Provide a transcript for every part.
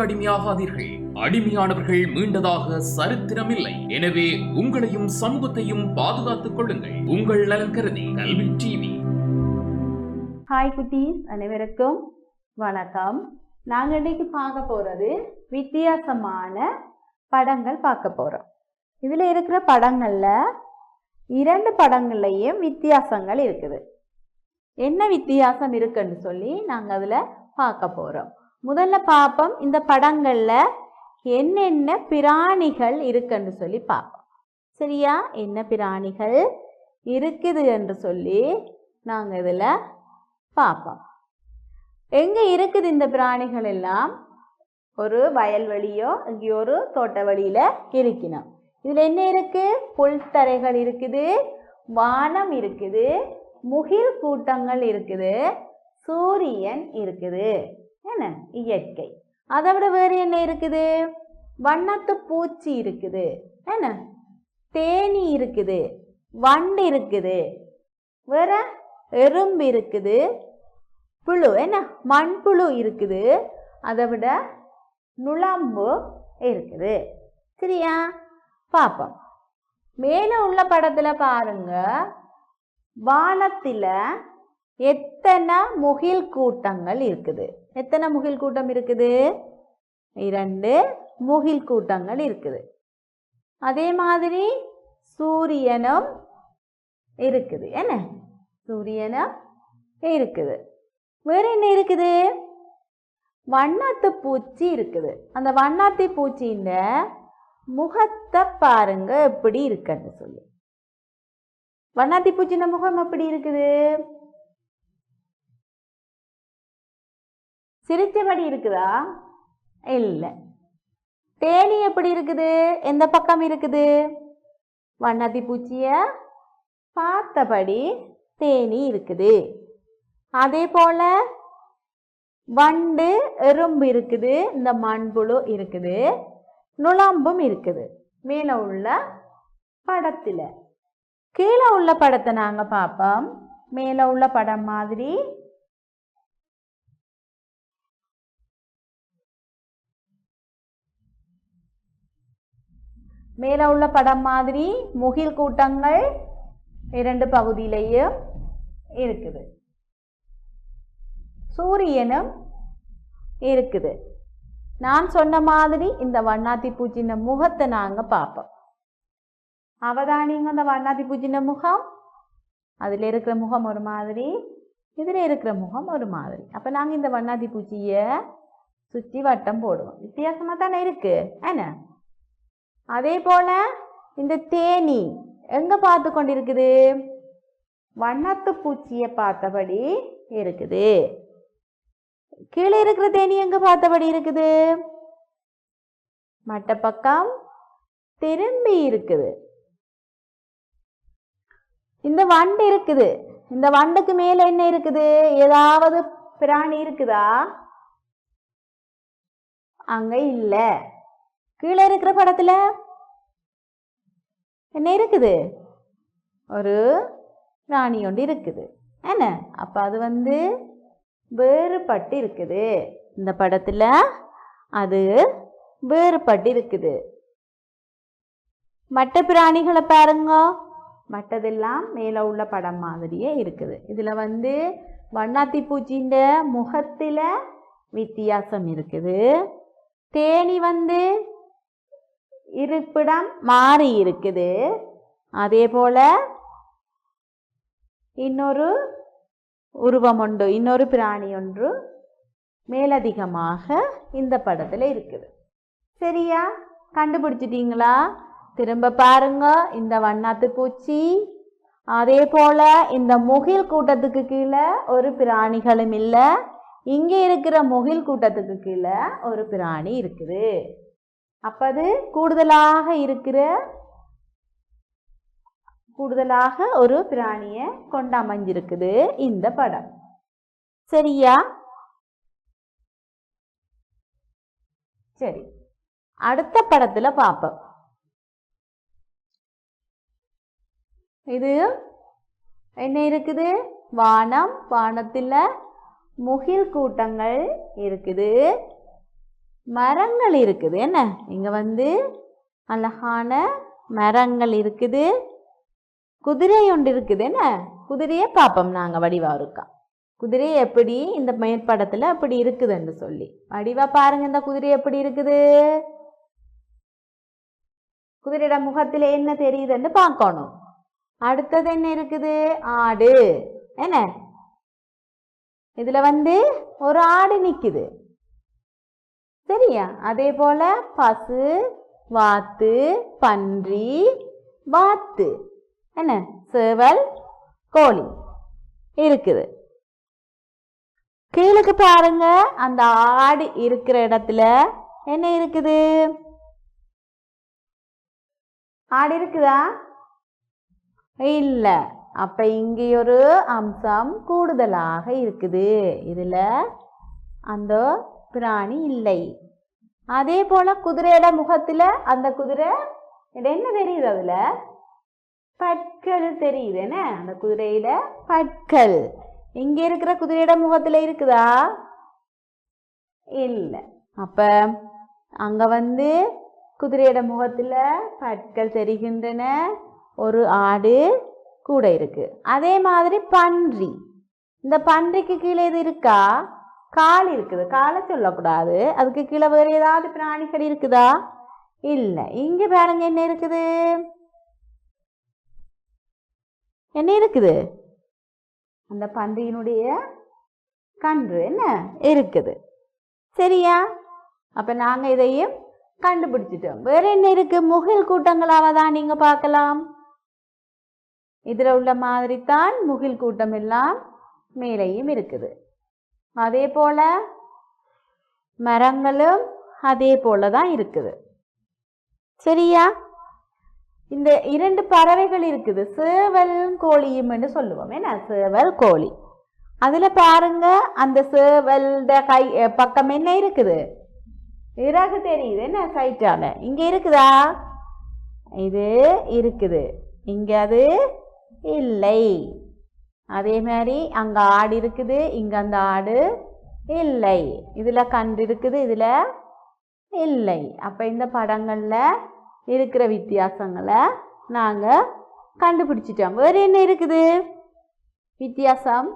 போதைக்கு அடிமையாகாதீர்கள். அடிமையானவர்கள் மீண்டதாக சரித்திரமில்லை. எனவே உங்களையும் சமூகத்தையும் பாதுகாத்துக் கொள்ளுங்கள். உங்கள் நலன் கருதி கல்வி டிவி. ஹாய் குட்டீஸ். அனைவருக்கும் வணக்கம். நாங்கள் இன்னைக்கு பார்க்க போகிறது வித்தியாசமான படங்கள் பார்க்க போகிறோம் இதில் இருக்கிற படங்களில் இரண்டு படங்கள்லையும் வித்தியாசங்கள் இருக்குது. என்ன வித்தியாசம் இருக்குன்னு சொல்லி நாங்கள் அதில் பார்க்க போகிறோம் முதல்ல பார்ப்போம் இந்த படங்களில் என்னென்ன பிராணிகள் இருக்குன்னு சொல்லி பார்ப்போம் சரியா? என்ன பிராணிகள் இருக்குது என்று சொல்லி நாங்கள் இதில் பார்ப்போம் எங்கே இருக்குது இந்த பிராணிகள் எல்லாம்? ஒரு வயல்வெளியோ இங்கே ஒரு தோட்ட வழியில் இருக்கணும் இதில் என்ன இருக்குது புல்தரைகள் இருக்குது வானம் இருக்குது முகில் கூட்டங்கள் இருக்குது சூரியன் இருக்குது. என்ன? இயற்கை. அதை விட வேறு என்ன இருக்குது? வண்ணத்து பூச்சி இருக்குது. என்ன? தேனி இருக்குது. வண்டு இருக்குது. வேற? எறும்பு இருக்குது. புழு. என்ன? மண்புழு இருக்குது. அதை விட நுழம்பு இருக்குது. சரியா? பார்ப்போம். மேலே உள்ள படத்தில் பாருங்க. வானத்தில் எத்தனை முகில் கூட்டங்கள் இருக்குது? எத்தனை முகில் கூட்டம் இருக்குது? இரண்டு முகில் கூட்டங்கள் இருக்குது. அதே மாதிரி சூரியனும் இருக்குது. என்ன? சூரியனும் இருக்குது. வேற என்ன இருக்குது? வண்ணாத்து பூச்சி இருக்குது. அந்த வண்ணாத்தி பூச்சியின் முகத்தை பாருங்க எப்படி இருக்குன்னு சொல்லி. வண்ணாத்தி பூச்சியின் முகம் எப்படி இருக்குது? சிரித்தபடி இருக்குதா? இல்லை. தேனி எப்படி இருக்குது? எந்த பக்கம் இருக்குது? வண்ணாத்தி பூச்சிய பார்த்தபடி தேனி இருக்குது. அதே போல வண்டு எறும்பு இருக்குது. இந்த மண்புழு இருக்குது. நுழம்பும் இருக்குது. மேலே உள்ள படத்தில். கீழே உள்ள படத்தை நாங்கள் பார்ப்போம். மேலே உள்ள படம் மாதிரி மேலே உள்ள படம் மாதிரி முகில் கூட்டங்கள் இரண்டு பகுதியிலையும் இருக்குது. சூரியனும் இருக்குது. நான் சொன்ன மாதிரி இந்த வண்ணாத்தி பூச்சின முகத்தை நாங்கள் பார்ப்போம். அவதானிங்க அந்த வண்ணாத்தி பூச்சின முகம். அதில் இருக்கிற முகம் ஒரு மாதிரி இதில் இருக்கிற முகம் ஒரு மாதிரி. அப்போ நாங்கள் இந்த வண்ணாத்தி பூச்சியை சுற்றி வட்டம் போடுவோம். வித்தியாசமாக தானே இருக்குது என்ன அதே போல் இந்த தேனி எங்கே பார்த்து கொண்டிருக்குது? வண்ணத்து பூச்சியை பார்த்தபடி இருக்குது. கீழே இருக்கிற தேனி எங்க பார்த்தபடி இருக்குது? மட்ட பக்கம் திரும்பி இருக்குது. இந்த வண்டு இருக்குது. இந்த வண்டுக்கு மேல என்ன இருக்குது? ஏதாவது பிராணி இருக்குதா? அங்க இல்லை. கீழே இருக்கிற படத்தில் என்ன இருக்குது? ஒரு பிராணி ஒன்று இருக்குது. என்ன? அப்போ அது வந்து வேறுபட்டு இருக்குது. இந்த படத்தில் அது வேறுபட்டு இருக்குது. மற்ற பிராணிகளை பாருங்க. மற்றதெல்லாம் மேலே உள்ள படம் மாதிரியே இருக்குது. இதில் வந்து வண்ணாத்தி பூச்சின்ற முகத்தில் வித்தியாசம் இருக்குது. தேனி வந்து இருப்பிடம் மாறி இருக்குது. அதே போல் இன்னொரு உருவம் ஒன்று இன்னொரு பிராணி ஒன்று மேலதிகமாக இந்த படத்தில் இருக்குது. சரியா? கண்டுபிடிச்சிட்டிங்களா? திரும்ப பாருங்க இந்த வண்ணாத்து பூச்சி. அதே போல இந்த முகில் கூட்டத்துக்கு கீழே ஒரு பிராணிகளும் இல்லை. இங்கே இருக்கிற முகில் கூட்டத்துக்கு கீழே ஒரு பிராணி இருக்குது. அப்போ அது கூடுதலாக இருக்கிற கூடுதலாக ஒரு பிராணியை கொண்டு அமைஞ்சிருக்குது இந்த படம். சரியா? சரி. அடுத்த படத்துல பார்ப்போம் இது என்ன இருக்குது? வானம் வானத்தில் முகில் கூட்டங்கள் இருக்குது. மரங்கள் இருக்குது. என்ன? இங்கே வந்து அழகான மரங்கள் இருக்குது. குதிரை ஒன்று இருக்குது. என்ன? குதிரையை பார்ப்போம் நாங்கள் வடிவா இருக்கா. குதிரை எப்படி இந்த மேற்படத்தில் அப்படி இருக்குதுன்னு சொல்லி. வடிவா பாருங்க இந்த குதிரை எப்படி இருக்குது. குதிரையோட முகத்தில் என்ன தெரியுதுன்னு பார்க்கணும். அடுத்தது என்ன இருக்குது? ஆடு. என்ன? இதில் வந்து ஒரு ஆடு நிற்குது சரியா? அதே போல் பசு வாத்து பன்றி வாத்து. என்ன? சேவல் கோழி இருக்குது. கீழுக்கு பாருங்க. அந்த ஆடு இருக்கிற இடத்துல என்ன இருக்குது? ஆடு இருக்குதா? இல்லை. அப்ப இங்கே ஒரு அம்சம் கூடுதலாக இருக்குது. இதுல அந்த பிராணி இல்லை. அதே போல குதிரையோட முகத்துல அந்த குதிரை இது என்ன தெரியுது அதுல? பற்கள் தெரியுது என்ன? அந்த குதிரையில பற்கள். இங்க இருக்கிற குதிரையோட முகத்துல இருக்குதா? இல்ல. அப்ப அங்க வந்து குதிரையோட முகத்துல பற்கள் தெரிகின்றன. ஒரு ஆடு கூட இருக்கு. அதே மாதிரி பன்றி. இந்த பன்றிக்கு கீழே இது இருக்கா? கால் இருக்குது. காலை சொல்லக்கூடாது. அதுக்கு கீழே வேறு ஏதாவது பிராணிகள் இருக்குதா? இல்லை. இங்கே பாருங்க என்ன இருக்குது? என்ன இருக்குது? அந்த பன்றியினுடைய கன்று என்ன? இருக்குது. சரியா? அப்போ நாங்கள் இதையும் கண்டுபிடிச்சிட்டோம். வேற என்ன இருக்கு? முகில் கூட்டங்களாக தான் நீங்கள் பார்க்கலாம். இதில் உள்ள மாதிரி தான் முகில் கூட்டம் எல்லாம் மேலேயும் இருக்குது. அதே போல மரங்களும் அதே போல தான் இருக்குது. சரியா? இந்த இரண்டு பறவைகள் இருக்குது. சேவல் கோழியும் என்று சொல்லுவோம் என்ன? சேவல் கோழி. அதில் பாருங்க அந்த சேவல்ட கை பக்கம் என்ன இருக்குது? இறகு தெரியுது என்ன? சைட்டால இங்கே இருக்குதா? இது இருக்குது. இங்கே அது இல்லை. அதே மாதிரி அங்கே ஆடு இருக்குது இங்கே அந்த ஆடு இல்லை. இதில் கன்று இருக்குது இதில் இல்லை. அப்போ இந்த படங்களில் இருக்கிற வித்தியாசங்களை நாங்கள் கண்டுபிடிச்சிட்டோம். வேறு என்ன இருக்குது? வித்தியாசம்?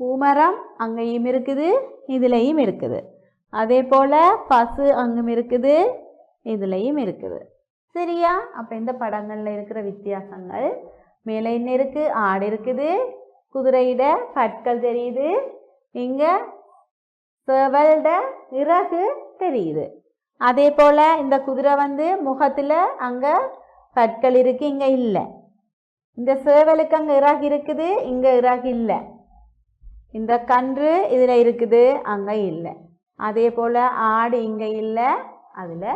பூமரம் அங்கேயும் இருக்குது இதுலேயும் இருக்குது. அதே போல் பசு அங்கும் இருக்குது இதுலேயும் இருக்குது. சரியா? அப்போ இந்த படங்களில் இருக்கிற வித்தியாசங்கள் மேலே என்ன இருக்குது ஆடு இருக்குது. குதிரையிட கற்கள் தெரியுது. இங்கே செவல்ட இறகு தெரியுது. அதே போல் இந்த குதிரை வந்து முகத்தில் அங்கே கற்கள் இருக்கு இங்கே இல்லை. இந்த சேவலுக்கு அங்கே இறகு இருக்குது இங்கே இறகு இல்லை. இந்த கன்று இதில் இருக்குது அங்கே இல்லை. அதே போல் ஆடு இங்கே இல்லை அதில்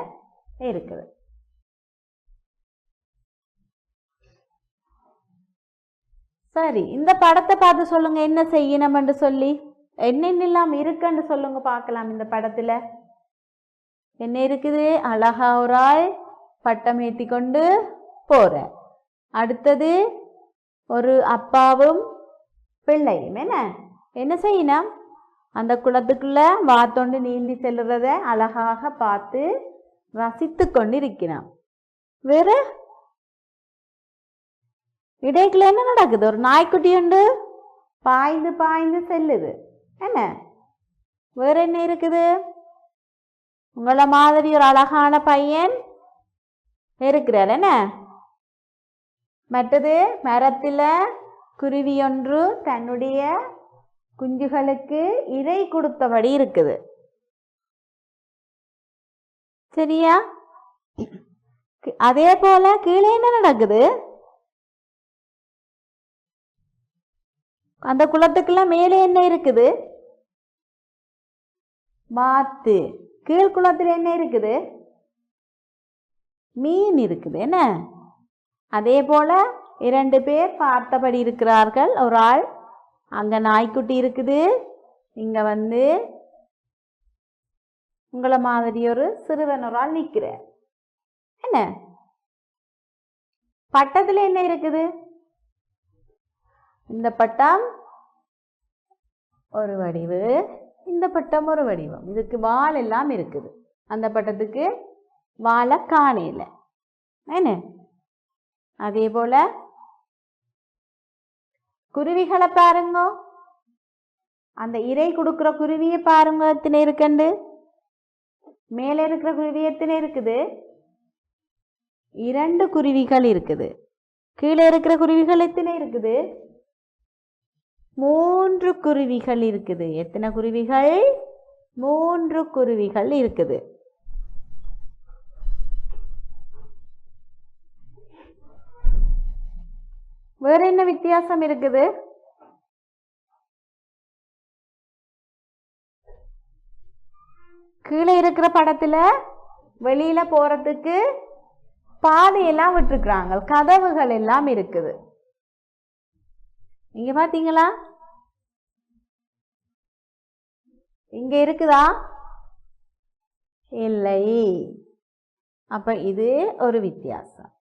இருக்குது. சரி இந்த படத்தை பார்த்து சொல்லுங்க என்ன செய்யணும்னு சொல்லி. என்னென்னலாம் இருக்குன்னு சொல்லுங்க பார்க்கலாம் இந்த படத்துல. என்ன இருக்குது? அழகா ஒரு ஆள் பட்டம் ஏற்றி கொண்டு போற. அடுத்தது ஒரு அப்பாவும் பிள்ளையும் என்ன? என்ன செய்யணும்? அந்த குளத்துக்குள்ள வாத்தொண்டு நீந்தி செல்லுறத அழகாக பார்த்து ரசித்து கொண்டு இருக்கிறான் வேற இடைக்குள்ள என்ன நடக்குது? ஒரு நாய்க்குட்டி உண்டு. பாய்ந்து பாய்ந்து செல்லுது. என்ன? வேற என்ன இருக்குது? உங்களை மாதிரி ஒரு அழகான பையன் இருக்கிறார். என்ன? மற்றது மரத்தில் குருவி ஒன்று தன்னுடைய குஞ்சுகளுக்கு இறை கொடுத்தபடி இருக்குது. சரியா? அதே போல கீழே என்ன நடக்குது? அந்த குளத்துக்கெல்லாம் மேலே என்ன இருக்குது? வாத்து கீழ்குளத்தில் என்ன இருக்குது? மீன் இருக்குது. என்ன? அதே போல இரண்டு பேர் பார்த்தபடி இருக்கிறார்கள். ஒரு ஆள் அங்கே நாய்க்குட்டி இருக்குது. இங்கே வந்து உங்களை மாதிரி ஒரு சிறுவன் ஒரு ஆள் நிற்கிறார் என்ன? பட்டத்தில் என்ன இருக்குது? இந்த பட்டம் ஒரு வடிவு இந்த பட்டம் ஒரு வடிவம். இதுக்கு வால் எல்லாம் இருக்குது. அந்த பட்டத்துக்கு வாழை காணையில். என்ன? அதே போல குருவிகளை பாருங்க. அந்த இறை கொடுக்குற குருவியை பாருங்க எத்தனை இருக்குண்டு? மேலே இருக்கிற குருவி எத்தனை இருக்குது? இரண்டு குருவிகள் இருக்குது. கீழே இருக்கிற குருவிகள் எத்தனை இருக்குது? மூன்று குருவிகள் இருக்குது. எத்தனை குருவிகள்? மூன்று குருவிகள் இருக்குது. வேற என்ன வித்தியாசம் இருக்குது? கீழே இருக்கிற படத்துல வெளியில போறதுக்கு பாதையெல்லாம் விட்டுருக்குறாங்க. கதவுகள் எல்லாம் இருக்குது. நீங்கள் பார்த்தீங்களா இங்கே இருக்குதா? இல்லை. அப்போ இது ஒரு வித்தியாசம்.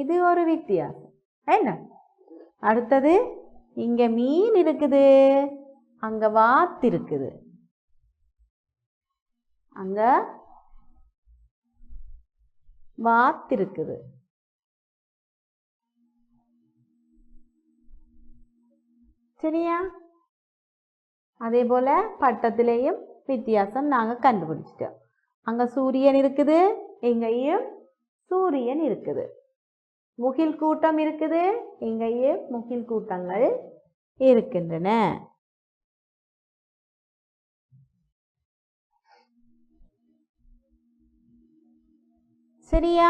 இது ஒரு வித்தியாசம். என்ன? அடுத்தது இங்கே மீன் இருக்குது. அங்கே வாத்து இருக்குது. அங்கே வாத்து இருக்குது. சரியா? அதே போல பட்டத்திலேயும் வித்தியாசம் நாங்கள் கண்டுபிடிச்சிட்டோம். அங்கே சூரியன் இருக்குது இங்கேயும் சூரியன் இருக்குது. முகில் கூட்டம் இருக்குது இங்கேயும் முகில் கூட்டங்கள் இருக்கின்றன. சரியா?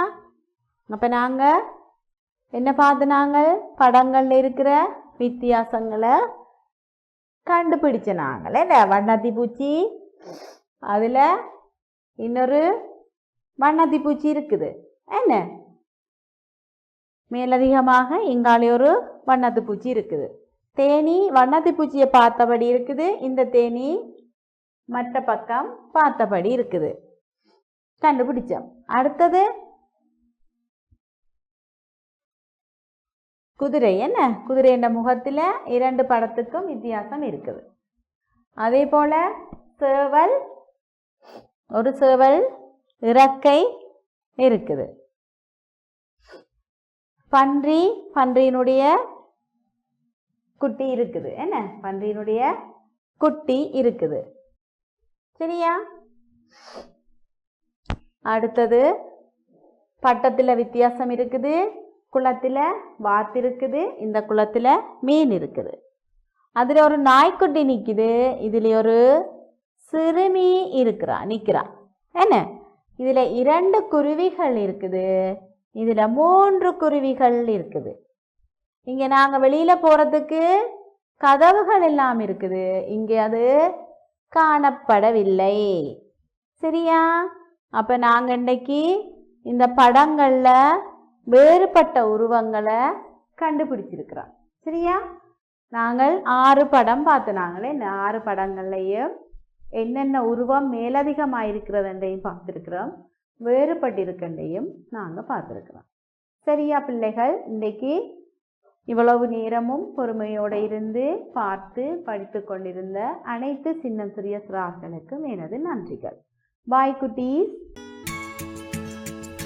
அப்போ நாங்கள் என்ன பார்த்து நாங்கள்? படங்களில் இருக்கிற வித்தியாசங்களை கண்டுபிடிச்ச நாங்கள். என்ன வண்ணாத்தி பூச்சி அதில் இன்னொரு வண்ணாத்தி பூச்சி இருக்குது. என்ன? மேலதிகமாக இங்காலே ஒரு வண்ணாத்து பூச்சி இருக்குது. தேனி வண்ணாத்து பூச்சியை பார்த்தபடி இருக்குது. இந்த தேனி மற்ற பக்கம் பார்த்தபடி இருக்குது. கண்டுபிடிச்சோம். அடுத்தது குதிரை என்ன? குதிரையின் முகத்தில் இரண்டு படத்துக்கும் வித்தியாசம் இருக்குது. அதே போல் சேவல் ஒரு சேவல் இறக்கை இருக்குது. பன்றி பன்றியினுடைய குட்டி இருக்குது. என்ன? பன்றியினுடைய குட்டி இருக்குது. சரியா? அடுத்தது பட்டத்தில் வித்தியாசம் இருக்குது. குளத்தில் வாத்து இருக்குது இந்த குளத்தில் மீன் இருக்குது. அதில் ஒரு நாய்க்குட்டி நிற்குது இதில் ஒரு சிறுமி இருக்கிறா நிற்கிறா என்ன? இதில் இரண்டு குருவிகள் இருக்குது இதில் மூன்று குருவிகள் இருக்குது. இங்கே நாங்கள் வெளியில் போகிறதுக்கு கதவுகள் எல்லாம் இருக்குது இங்கே அது காணப்படவில்லை. சரியா? அப்போ நாங்கள் இன்னைக்கு இந்த படங்களில் வேறுபட்ட உருவங்களை கண்டுபிடிச்சிருக்கிறோம் சரியா? நாங்கள் ஆறு படம் பார்த்துனாங்களே இந்த ஆறு படங்கள்லையும் என்னென்ன உருவம் மேலதிகமாக இருக்கிறதுன்றையும் பார்த்துருக்குறோம். வேறுபட்டிருக்கின்றையும் நாங்கள் பார்த்துருக்குறோம். சரியா பிள்ளைகள்? இன்றைக்கு இவ்வளவு நேரமும் பொறுமையோடு இருந்து பார்த்து படித்து கொண்டிருந்த அனைத்து சின்ன சிறிய சிறார்களுக்கும் எனது நன்றிகள். பாய் குட்டீஸ்.